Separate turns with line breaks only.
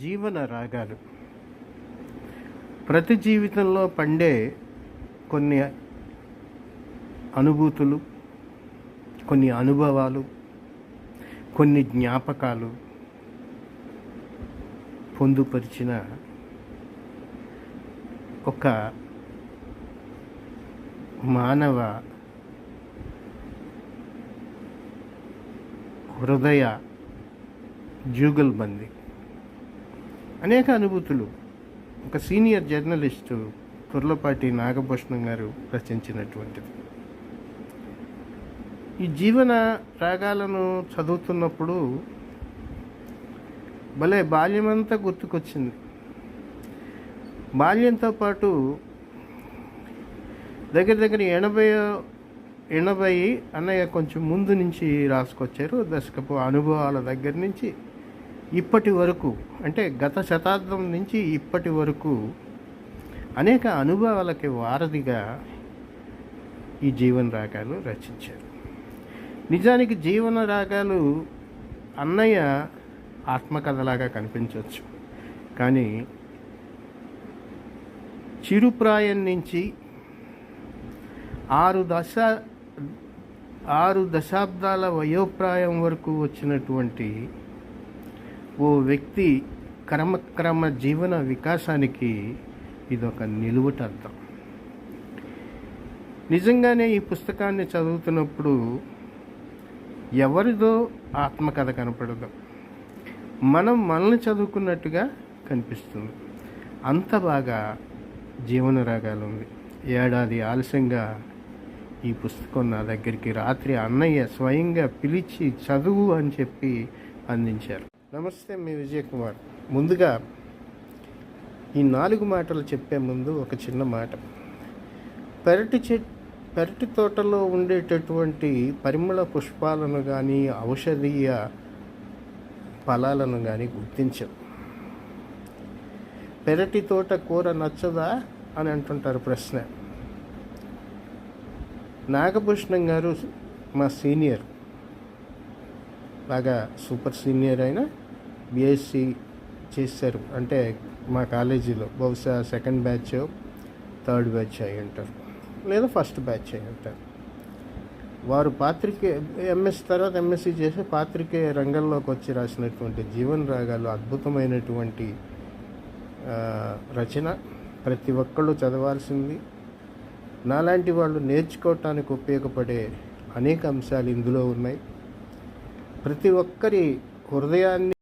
జీవన రాగాలు. ప్రతి జీవితంలో పండే కొన్ని అనుభూతులు కొన్ని అనుభవాలు కొన్ని జ్ఞాపకాలు పొందుపరిచిన ఒక మానవ హృదయ జూగల్బందీ అనేక అనుభూతులు. ఒక సీనియర్ జర్నలిస్టు కుర్లపాటి నాగభూషణం గారు రచించినటువంటిది. ఈ జీవన రాగాలను చదువుతున్నప్పుడు భలే బాల్యమంతా గుర్తుకొచ్చింది. బాల్యంతో పాటు దగ్గర దగ్గర ఎనభై ఎనభై అన్నయ్య కొంచెం ముందు నుంచి రాసుకొచ్చారు. దశకపు అనుభవాల దగ్గర నుంచి ఇప్పటి వరకు అంటే గత శతాబ్దం నుంచి ఇప్పటి వరకు అనేక అనుభవాలకి వారధిగా ఈ జీవన రాగాలు రచించారు. నిజానికి జీవన రాగాలు అన్నయ్య ఆత్మకథలాగా కనిపించవచ్చు. కానీ చిరుప్రాయం నుంచి ఆరు దశ ఆరు దశాబ్దాల వయోప్రాయం వరకు వచ్చినటువంటి ఓ వ్యక్తి క్రమక్రమ జీవన వికాసానికి ఇదొక నిలువుటర్థం నిజంగానే ఈ పుస్తకాన్ని చదువుతున్నప్పుడు ఎవరిదో ఆత్మకథ కనపడదు. మనం మనల్ని చదువుకున్నట్టుగా కనిపిస్తుంది. అంత బాగా జీవన రాగాలు ఉంది. ఏడాది ఆలస్యంగా ఈ పుస్తకం నా దగ్గరికి రాత్రి అన్నయ్య స్వయంగా పిలిచి చదువు అని చెప్పి అందించారు. నమస్తే మీ విజయ్ కుమార్. ముందుగా ఈ నాలుగు మాటలు చెప్పే ముందు ఒక చిన్న మాట. పెరటి చెట్ పెరటి తోటలో ఉండేటటువంటి పరిమళ పుష్పాలను కానీ ఔషధీయ ఫలాలను కానీ గుర్తించం. పెరటి తోట కూర నచ్చదా అని అంటుంటారు ప్రశ్న. నాగభూషణం గారు మా సీనియర్. బాగా సూపర్ సీనియర్ అయినా బిఎస్సి చేశారు. అంటే మా కాలేజీలో బహుశా సెకండ్ బ్యాచ్ థర్డ్ బ్యాచ్ అయి ఉంటారు. లేదా ఫస్ట్ బ్యాచ్ అయి ఉంటారు. వారు పాత్రికే ఎంఎస్ తర్వాత ఎంఎస్సి చేసి పాత్రికే రంగంలోకి వచ్చి రాసినటువంటి జీవన రాగాలు అద్భుతమైనటువంటి రచన. ప్రతి ఒక్కళ్ళు చదవాల్సింది. నాలాంటి వాళ్ళు నేర్చుకోవటానికి ఉపయోగపడే అనేక అంశాలు ఇందులో ఉన్నాయి. ప్రతి ఒక్కరి హృదయాన్ని